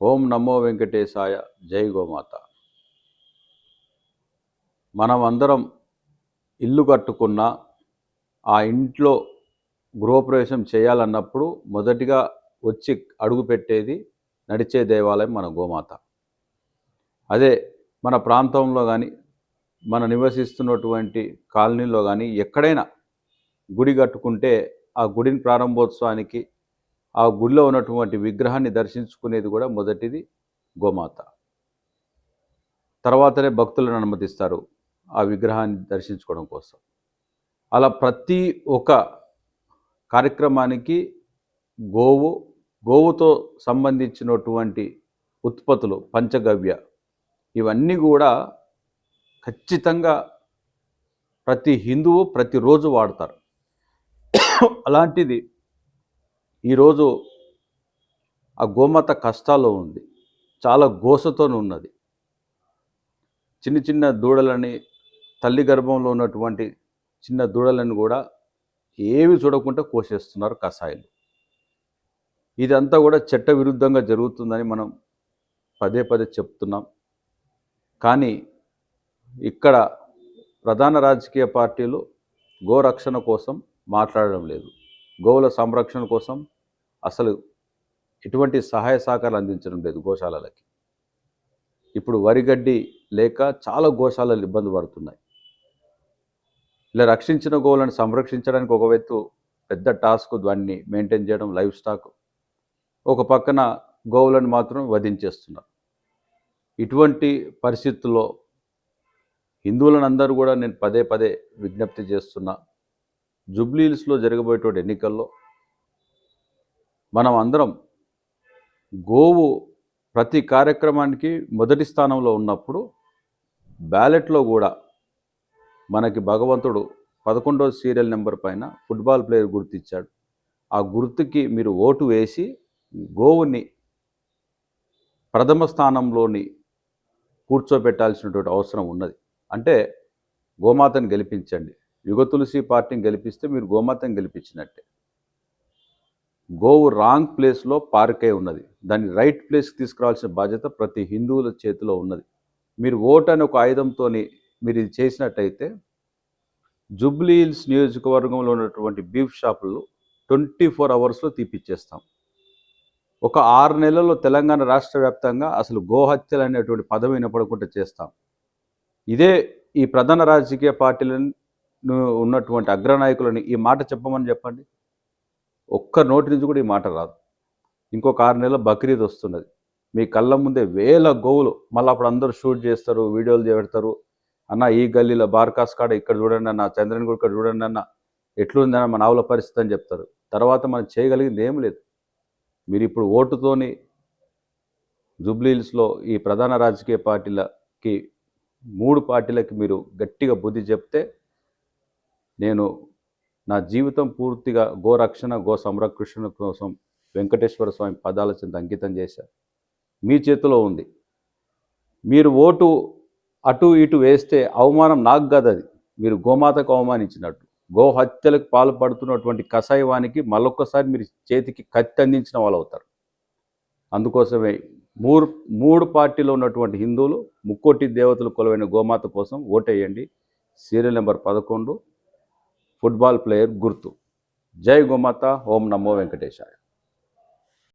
ఓం నమో వెంకటేశాయ. జై గోమాత. మనం అందరం ఇల్లు కట్టుకున్న ఆ ఇంట్లో గృహప్రవేశం చేయాలన్నప్పుడు మొదటిగా వచ్చి అడుగు పెట్టేది నడిచే దేవాలయం మన గోమాత. అదే మన ప్రాంతంలో కానీ మన నివసిస్తున్నటువంటి కాలనీలో కానీ ఎక్కడైనా గుడి కట్టుకుంటే ఆ గుడిని ప్రారంభోత్సవానికి ఆ గుడిలో ఉన్నటువంటి విగ్రహాన్ని దర్శించుకునేది కూడా మొదటిది గోమాత. తర్వాతనే భక్తులను అనుమతిస్తారు ఆ విగ్రహాన్ని దర్శించుకోవడం కోసం. అలా ప్రతి ఒక్క కార్యక్రమానికి గోవు గోవుతో సంబంధించినటువంటి ఉత్పత్తులు పంచగవ్య ఇవన్నీ కూడా ఖచ్చితంగా ప్రతి హిందువు ప్రతిరోజు వాడతారు. అలాంటిది ఈరోజు ఆ గోమాత కష్టాల్లో ఉంది. చాలా గోసతో ఉన్నది. చిన్న చిన్న దూడలని తల్లి గర్భంలో ఉన్నటువంటి చిన్న దూడలను కూడా ఏవి చూడకుండా కోసేస్తున్నారు కషాయిలు. ఇదంతా కూడా చట్ట విరుద్ధంగా జరుగుతుందని మనం పదే పదే చెప్తున్నాం. కానీ ఇక్కడ ప్రధాన రాజకీయ పార్టీలు గోరక్షణ కోసం మాట్లాడడం లేదు. గోవుల సంరక్షణ కోసం అసలు ఎటువంటి సహాయ సహకారాలు అందించడం లేదు గోశాలలకి. ఇప్పుడు వరిగడ్డి లేక చాలా గోశాలలు ఇబ్బంది పడుతున్నాయి. ఇలా రక్షించిన గోవులను సంరక్షించడానికి ఒక వ్యక్తు పెద్ద టాస్క్ దాన్ని మెయింటైన్ చేయడం లైఫ్ స్టాక్ ఒక పక్కన గోవులను మాత్రం వధించేస్తున్నారు. ఇటువంటి పరిస్థితుల్లో హిందువులను అందరూ కూడా నేను పదే పదే విజ్ఞప్తి చేస్తున్నా. జుబ్లీహిల్స్లో జరగబోయేటువంటి ఎన్నికల్లో మనం అందరం గోవు ప్రతి కార్యక్రమానికి మొదటి స్థానంలో ఉన్నప్పుడు బ్యాలెట్లో కూడా మనకి భగవంతుడు పదకొండవ సీరియల్ నెంబర్ పైన ఫుట్బాల్ ప్లేయర్ గుర్తిచ్చాడు. ఆ గుర్తుకి మీరు ఓటు వేసి గోవుని ప్రథమ స్థానంలోని కూర్చోబెట్టాల్సినటువంటి అవసరం ఉన్నది. అంటే గోమాతను గెలిపించండి. యుగ తులసి పార్టీని గెలిపిస్తే మీరు గోమాతను గెలిపించినట్టే. గోవు రాంగ్ ప్లేస్లో పార్క్ అయి ఉన్నది. దాన్ని రైట్ ప్లేస్కి తీసుకురావాల్సిన బాధ్యత ప్రతి హిందువుల చేతిలో ఉన్నది. మీరు ఓట్ అనే ఒక ఆయుధంతో మీరు ఇది చేసినట్టయితే జుబ్లీహిల్స్ నియోజకవర్గంలో ఉన్నటువంటి బీఫ్ షాపులు ట్వంటీ ఫోర్ అవర్స్లో తీపిచ్చేస్తాం. ఒక ఆరు నెలల్లో తెలంగాణ రాష్ట్ర వ్యాప్తంగా అసలు గోహత్యలు అనేటువంటి పదం వినపడకుండా చేస్తాం. ఇదే ఈ ప్రధాన రాజకీయ పార్టీలను ఉన్నటువంటి అగ్రనాయకులని ఈ మాట చెప్పమని చెప్పండి. ఒక్క నోటి నుంచి కూడా ఈ మాట రాదు. ఇంకొక ఆరు నెలల బక్రీద్ వస్తున్నది. మీ కళ్ళ ముందే వేల గోవులు మళ్ళీ అప్పుడు అందరూ షూట్ చేస్తారు వీడియోలు పెడతారు అన్న ఈ గల్లీలో బార్కాస్ కాడ ఇక్కడ చూడండి అన్న చంద్రన్ కూడా ఇక్కడ చూడండి అన్న ఎట్లుందన్న మన ఆవుల పరిస్థితి అని చెప్తారు. తర్వాత మనం చేయగలిగింది ఏం లేదు. మీరు ఇప్పుడు ఓటుతోని జూబ్లీహిల్స్లో ఈ ప్రధాన రాజకీయ పార్టీలకి మూడు పార్టీలకి మీరు గట్టిగా బుద్ధి చెప్తే నేను నా జీవితం పూర్తిగా గోరక్షణ గో సంరక్షణ కోసం వెంకటేశ్వర స్వామి పదాల చెంత అంకితం చేశారు మీ చేతిలో ఉంది. మీరు ఓటు అటు ఇటు వేస్తే అవమానం నాకు కాదు అది మీరు గోమాతకు అవమానించినట్టు. గో హత్యలకు పాల్పడుతున్నటువంటి కషాయవానికి మళ్ళొక్కసారి మీరు చేతికి కత్తి అందించిన వాళ్ళు అవుతారు అందుకోసమే మూడు మూడు పార్టీలో ఉన్నటువంటి హిందువులు ముక్కోటి దేవతలు కొలవైన గోమాత కోసం ఓటేయండి. సీరియల్ నెంబర్ పదకొండు ఫుట్బాల్ ప్లేయర్ గుర్తు. జై గోమాత ఓం నమో వెంకటేశాయ.